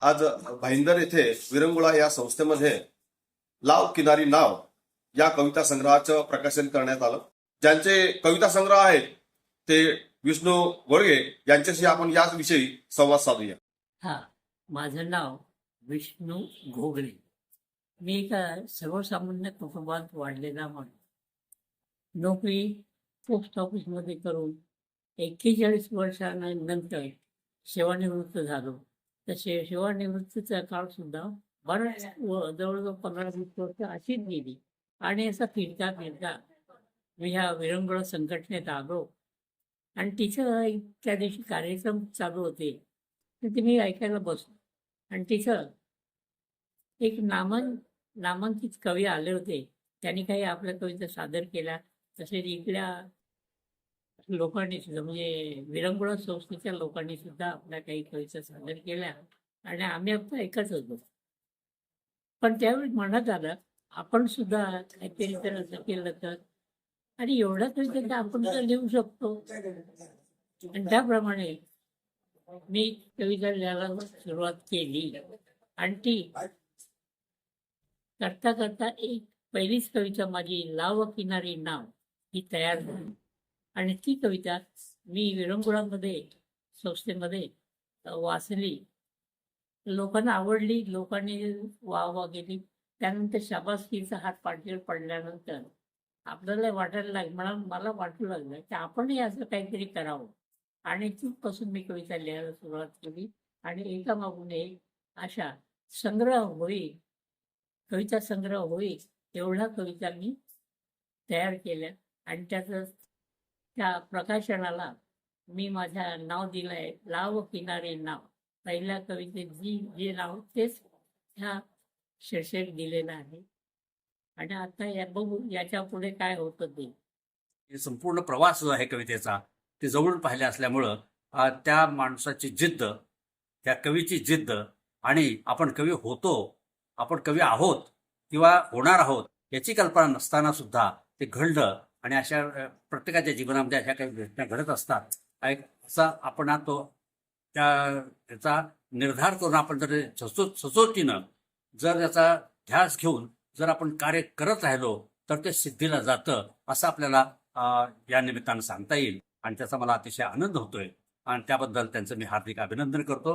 आज भाईंदर येथे विरंगुळा या संस्थेमध्ये लाव किनारी नाव या कविता संग्रहाचं प्रकाशन करण्यात आलं. ज्यांचे कविता संग्रह आहेत ते विष्णू गोळगे यांच्याशी आपण याच विषयी संवाद साधूया. हा माझं नाव विष्णू घोगळे मी एका सर्वसामान्य कुटुंबात वाढलेला माणूस. नोकरी पोस्ट ऑफिसमध्ये करून एक्केचाळीस वर्षानंतर सेवानिवृत्त झालो. तर शे सेवानिवृत्तीचा काळ सुद्धा बराच व- जवळजवळ पंधरा वीस वर्ष अशीच गेली. आणि असा फिरता फिरता मी ह्या विरंगुळा संघटनेत आलो. आणि तिथं एक त्या दिवशी कार्यक्रम चालू होते. तर ते मी ऐकायला बसलो. आणि तिथं एक नामन नामांकित कवी आले होते. त्यांनी काही आपल्या कविता सादर केल्या. तसेच इथल्या लोकांनी सुद्धा म्हणजे विरंगुळा संस्थेच्या लोकांनी सुद्धा आपल्या काही कविता सादर केल्या आणि आम्ही आपलं ऐकत होतो. पण त्यावेळी मनात आलं आपण सुद्धा काहीतरी तर असं केलं तर. आणि एवढा तरी तर आपण तर लिहू शकतो. आणि त्याप्रमाणे मी कविता लिहायला सुरुवात केली. आणि ती करता करता एक पहिलीच कविता माझी लाव किनारी नाव ही तयार झाली. आणि ती कविता मी विरंगुळामध्ये संस्थेमध्ये वाचली. लोकांना आवडली लोकांनी वा वा गेली त्यानंतर शाबासकीचा हात पाठीवर पडल्यानंतर आपल्याला वाटायला लाग मला मला वाटू लागलं की आपणही असं काहीतरी करावं. आणि तिथपासून मी कविता लिहायला सुरुवात केली आणि एका मागून एक अशा संग्रह होईल कविता संग्रह होईल एवढ्या कविता मी तयार केल्या. आणि त्याचं त्या प्रकाशनाला मी माझ्या नाव दिलं आहे लाव किनारे नाव. पहिल्या कवितेत जी जे नाव तेच ह्या शीर्षक दिलेलं आहे. आणि आता या बघू याच्यापुढे काय होतं ते. हे संपूर्ण प्रवास जो आहे कवितेचा ते जवळून पाहिले असल्यामुळं त्या माणसाची जिद्द त्या कवीची जिद्द आणि आपण कवी होतो आपण कवी आहोत किंवा होणार आहोत याची कल्पना नसताना सुद्धा ते घडलं आणि अशा प्रत्येकाच्या जीवनामध्ये अशा काही घटना घडत असतात. एक असा आपण तो त्या त्याचा निर्धार करून आपण जर सचो सचोटीनं जर याचा ध्यास घेऊन जर आपण कार्य करत राहिलो तर ते सिद्धीला जातं असं आपल्याला या निमित्तानं सांगता येईल. आणि त्याचा मला अतिशय आनंद होतोय. आणि त्याबद्दल त्यांचं मी हार्दिक अभिनंदन करतो.